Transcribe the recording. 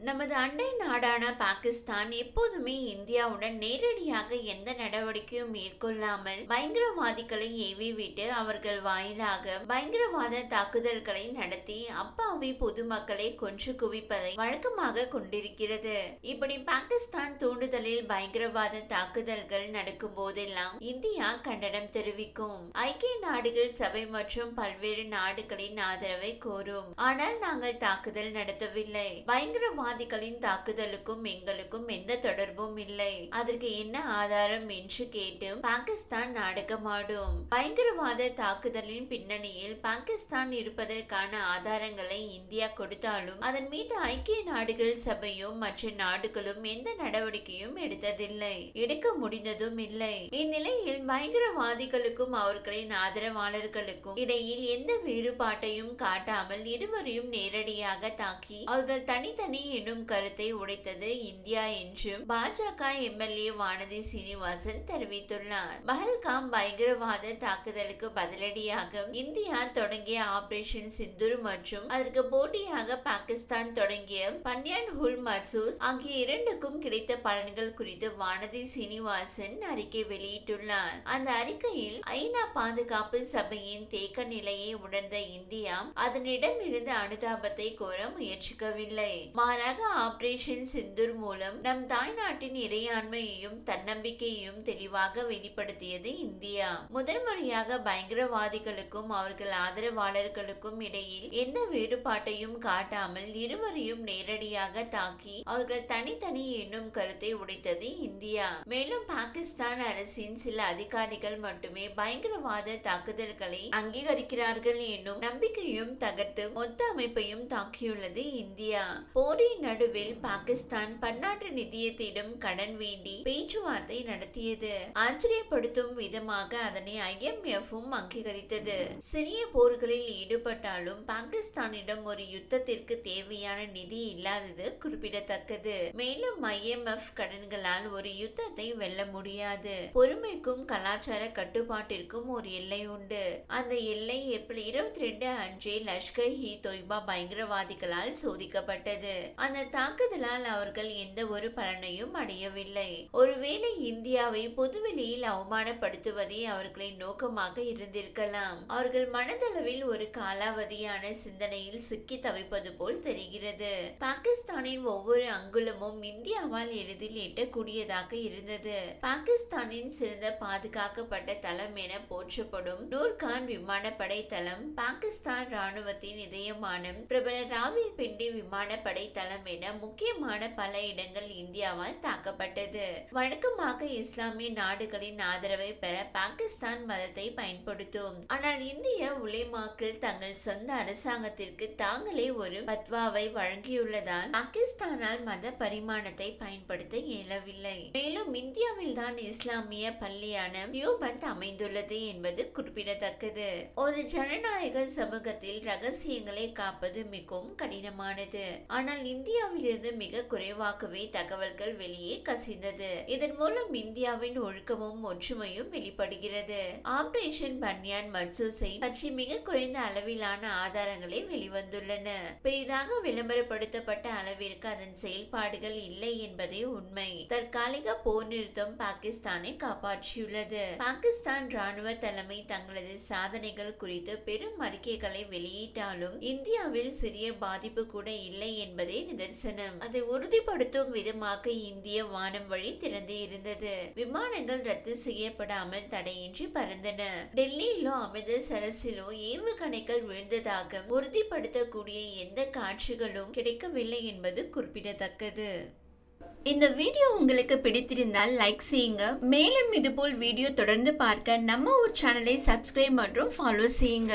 நமது அண்டை நாடான பாகிஸ்தான் எப்போதுமே இந்தியாவுடன் நேரடியாக எந்த நடவடிக்கையும் மேற்கொள்ளாமல் பயங்கரவாதிகளை ஏவி விட்டு அவர்கள் வாயிலாக பயங்கரவாத தாக்குதல்களை நடத்தி அப்பாவி பொதுமக்களை கொன்று குவிப்பதை வழக்கமாக கொண்டிருக்கிறது. இப்படி பாகிஸ்தான் தூண்டுதலில் பயங்கரவாத தாக்குதல்கள் நடக்கும் போதெல்லாம் இந்தியா கண்டனம் தெரிவிக்கும். ஐக்கிய நாடுகள் சபை மற்றும் பல்வேறு நாடுகளின் ஆதரவை கோரும். ஆனால் நாங்கள் தாக்குதல் நடத்தவில்லை. பயங்கரவாதிகளின் தாக்குதலுக்கும் எங்களுக்கும் எந்த தொடர்பும் இல்லை. அதற்கு என்ன ஆதாரம் என்று கேட்டு பாகிஸ்தான் நாடகமாடும். பயங்கரவாத தாக்குதலின் பின்னணியில் பாகிஸ்தான் இருப்பதற்கான ஆதாரங்களை இந்தியா கொடுத்தாலும் அதன் மீது ஐக்கிய நாடுகள் சபையும் மற்ற நாடுகளும் எந்த நடவடிக்கையும் எடுத்ததில்லை. எடுக்க முடிந்ததும் இல்லை. இந்நிலையில் பயங்கரவாதிகளுக்கும் அவர்களின் ஆதரவாளர்களுக்கும் இடையில் எந்த வேறுபாட்டையும் காட்டாமல் இருவரையும் நேரடியாக தாக்கி அவர்கள் தனித்தனி எனும் கருத்தை உடைத்தது இந்தியா என்றும் பாஜக எம்எல்ஏ வானதி சீனிவாசன் தெரிவித்துள்ளார். பஹல்காம் பயங்கரவாத தாக்குதலுக்கு பதிலடியாக இந்தியா தொடங்கிய ஆபரேஷன் சிந்தூர் மற்றும் அதற்கு போட்டியாக பாகிஸ்தான் தொடங்கிய பன்யான் ஹுல் மர்சூஸ் ஆகிய இரண்டுக்கும் கிடைத்த பலன்கள் குறித்து வானதி சீனிவாசன் அறிக்கை வெளியிட்டுள்ளார். அந்த அறிக்கையில் ஐநா பாதுகாப்பு சபையின் தேக்க நிலையை உணர்ந்த இந்தியா அதனிடமிருந்து அனுதாபத்தை கோர முயற்சிக்கவில்லை. ரக ஆபரேஷன் சிந்தூர் மூலம் நம் தாய்நாட்டின் இறையாண்மையையும் தன்னம்பிக்கையையும் தெளிவாக வெளிப்படுத்தியது இந்தியா. முதன்முறையாக பயங்கரவாதிகளுக்கும் அவர்கள் ஆதரவாளர்களுக்கும் இடையில் எந்த வேறுபாட்டையும் காட்டாமல் இருவரையும் நேரடியாக தாக்கி அவர்கள் தனித்தனி என்னும் கருத்தை உடைத்தது இந்தியா. மேலும் பாகிஸ்தான் அரசின் சில அதிகாரிகள் மட்டுமே பயங்கரவாத தாக்குதல்களை அங்கீகரிக்கிறார்கள் என்னும் நம்பிக்கையும் தகர்த்து மொத்த அமைப்பையும் தாக்கியுள்ளது இந்தியா. போரின் நடுவில் பாகிஸ்தான் பன்னாட்டு நிதியத்திடம் கடன் வேண்டி பேச்சுவார்த்தை நடத்தியது. ஆச்சரியப்படுத்தும் விதமாக அதனை ஐஎம்எஃப்பும் அங்கீகரித்தது. சிறிய போர்களில் ஈடுபட்டாலும் பாகிஸ்தானிடம் ஒரு யுத்தத்திற்கு தேவையான நிதி இல்லாதது குறிப்பிடத்தக்கது. மேலும் ஐஎம்எஃப் கடன்களால் ஒரு யுத்தத்தை வெல்ல முடியாது. பொறுமைக்கும் கலாச்சார கட்டுப்பாட்டிற்கும் ஒரு எல்லை உண்டு. அந்த எல்லை ஏப்ரல் இருபத்தி ரெண்டு அன்றே லஷ்கர் ஹி தொய்பா பயங்கரவாதிகளால் சோதிக்கப்பட்டது. அந்த தாக்குதலால் அவர்கள் எந்த ஒரு பலனையும் அடையவில்லை. ஒருவேளை இந்தியாவை பொதுவெளியில் அவமானப்படுத்துவதே அவர்களின் நோக்கமாக இருந்திருக்கலாம். அவர்கள் மனதளவில் ஒரு காலாவதியான சிந்தனையில் சிக்கி தவிப்பது போல் தெரிகிறது. பாகிஸ்தானின் ஒவ்வொரு அங்குலமும் இந்தியாவால் எளிதில் எட்டக்கூடியதாக இருந்தது. பாகிஸ்தானின் சிறந்த பாதுகாக்கப்பட்ட தளம் என போற்றப்படும் நூர்கான் விமானப்படை தளம் பாகிஸ்தான் ராணுவத்தின் இதயமான பிரபல ராவில் பிண்டி விமானப்படை தளம் என முக்கியமான பல இடங்கள் இந்தியாவால் தாக்கப்பட்டது. வழக்கமாக இஸ்லாமிய நாடுகளின் ஆதரவை பெற பாகிஸ்தான் மதத்தை பயன்படுத்தும். ஆனால் இந்திய உலேமாக்கள் தங்கள் சொந்த அரசாங்கத்திற்கு தாங்களே ஒரு பத்வாவை வழங்கியுள்ளதால் பாகிஸ்தானால் மத பரிமாணத்தை பயன்படுத்த இயலவில்லை. மேலும் இந்தியாவில் தான் இஸ்லாமிய பள்ளியான தியோபந்த் அமைந்துள்ளது என்பது குறிப்பிடத்தக்கது. ஒரு ஜனநாயக சமூகத்தில் ரகசியங்களை காப்பது மிகவும் கடினமானது. ஆனால் இந்த இந்தியாவிலிருந்து மிக குறைவாகவே தகவல்கள் வெளியே கசிந்தது. இதன் மூலம் இந்தியாவின் ஒழுக்கமும் ஒற்றுமையும் வெளிப்படுகிறது. ஆபரேஷன் பன்யான் மர்சூஸை பற்றி மிக குறைந்த அளவிலான ஆதாரங்களே வெளிவந்துள்ளன. பெரிதாக விளம்பரப்படுத்தப்பட்ட அளவிற்கு அதன் செயல்பாடுகள் இல்லை என்பதே உண்மை. தற்காலிக போர் நிறுத்தம் பாகிஸ்தானை காப்பாற்றியுள்ளது. பாகிஸ்தான் ராணுவ தலைமை தங்களது சாதனைகள் குறித்து பெரும் அறிக்கைகளை வெளியிட்டாலும் இந்தியாவில் சிறிய பாதிப்பு கூட இல்லை என்பதே நிதர்சனம் அதை உறுதிப்படுத்தும் விதமாக இந்திய வானம் வழி திறந்து இருந்தது. விமானங்கள் ரத்து செய்யப்படாமல் தடையின்றி பறந்தன. டெல்லியிலோ அமிர்தசரஸிலோ ஏவுகணைகள் விழுந்ததாக உறுதிப்படுத்தக்கூடிய எந்த காட்சிகளும் கிடைக்கவில்லை என்பது குறிப்பிடத்தக்கது. இந்த வீடியோ உங்களுக்கு பிடித்திருந்தால் லைக் செய்யுங்க. மேலும் இதுபோல் வீடியோ தொடர்ந்து பார்க்க நம்ம ஒரு சேனலை சப்ஸ்கிரைப் மற்றும் ஃபாலோ செய்யுங்க.